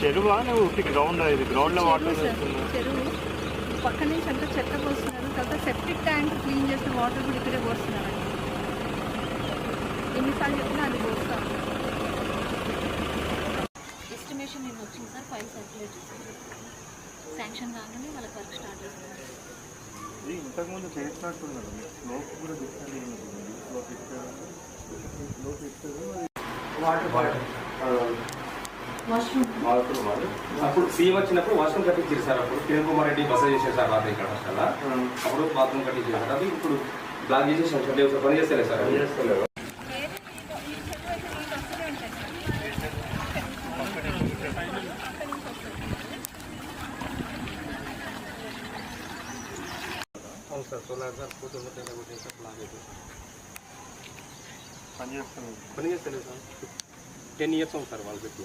చెరువా? నువ్వు గ్రౌండ్ ఇది గ్రౌండ్లో వాటర్ చెరువు పక్క నుంచి అంతా చెత్త పోస్తున్నారు. తర్వాత సెప్టిక్ ట్యాంక్ క్లీన్ చేసిన వాటర్ కూడా ఇక్కడే పోస్తున్నారు. ఎన్నిసార్లు చెప్పినా అది పోస్తాం ఎస్టిమేషన్ నిన్న వచ్చింది సార్? ఫైల్ సర్క్యులేట్ శాంక్షన్ కాగానే వాళ్ళకి వర్క్ స్టార్ట్ చేస్తారు ఇది ఇంతకుముందు చేసినట్టున్నారు. స్లోప్ కూడా డిఫరెంట్ ఉన్నది స్లోప్ ఇస్తారు స్లోప్ ఇస్తారు అప్పుడు సీఎం వచ్చినప్పుడు వాష్రూమ్ కట్టించారు సార్ అప్పుడు. కిరణ్ కుమార్ రెడ్డి బస చేశారు సార్ రాత్రి ఇక్కడ హాస్టల్ అప్పుడు బాత్రూమ్ కట్టించారు సార్ అది ఇప్పుడు బ్లాక్ చేసేసాం సార్. పని చేస్తలేదు సార్. అది. చేస్తలేవు అవును సార్ సోలార్ సార్ కూతురు సార్ బ్లాక్ అయిపోయింది పని చేస్తున్నారు పని చేస్తలేదు సార్. టెన్ ఇయర్స్ అవుతుంది సార్ వాళ్ళు పెట్టి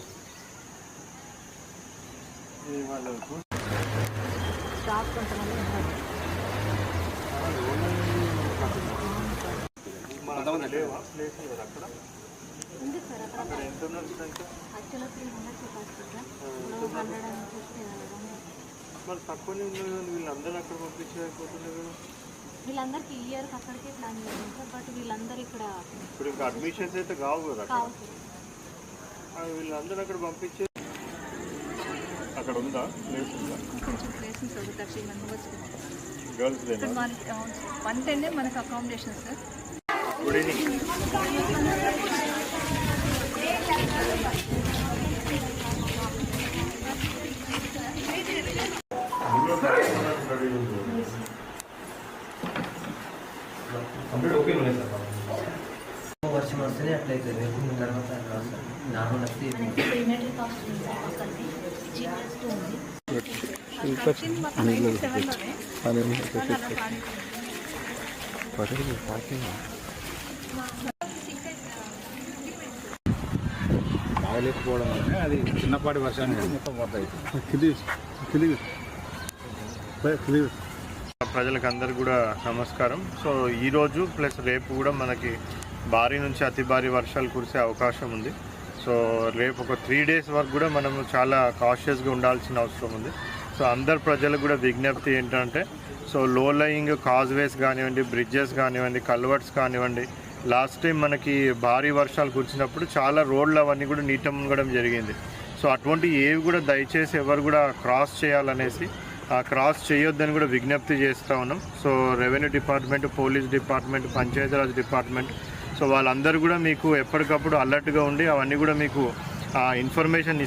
మరి తక్కువనే వీళ్ళందరూ అక్కడ పంపించలేకపోతున్నారు కదా వీళ్ళందరికీ అక్కడికే ప్లాన్ సార్ బట్ వీళ్ళందరూ ఇక్కడ ఇప్పుడు ఇంకా అడ్మిషన్స్ అయితే కావు కదా అక్కడ. వీళ్ళందరూ అక్కడ పంపించే అక్కడ ఉందా? ప్లేస్ ఉందా గర్ల్స్ వన్ టెన్నే మనకి accommodation sir. Good evening complete okay ఉన్నాయి సార్. వర్షం వస్తేనే అట్లయితే తర్వాత రాస్తారు బాగలేకపోవడం వల్ల అది చిన్నపాటి వర్షానికి మొత్తం ప్రజలకు అందరు కూడా నమస్కారం. సో ఈరోజు ప్లస్ రేపు కూడా మనకి భారీ నుంచి అతి భారీ వర్షాలు కురిసే అవకాశం ఉంది. సో రేపు ఒక త్రీ డేస్ వరకు కూడా మనము చాలా కాషియస్గా ఉండాల్సిన అవసరం ఉంది. సో అందరు ప్రజలకు కూడా విజ్ఞప్తి ఏంటంటే సో లో లయింగ్ కాజ్వేస్ కానివ్వండి బ్రిడ్జెస్ కానివ్వండి కల్వర్ట్స్ కానివ్వండి లాస్ట్ టైం మనకి భారీ వర్షాలు కురిచినప్పుడు చాలా రోడ్లు అవన్నీ కూడా నీటమ్మడం జరిగింది. సో అటువంటి ఏవి కూడా దయచేసి ఎవరు కూడా క్రాస్ చేయాలనేసి ఆ క్రాస్ చేయొద్దని కూడా విజ్ఞప్తి చేస్తూ ఉన్నాం. So revenue department police department Panchayati Raj department so వాళ్ళందరూ కూడా మీకు ఎప్పటికప్పుడు అలర్ట్గా ఉండి అవన్నీ కూడా మీకు ఇన్ఫర్మేషన్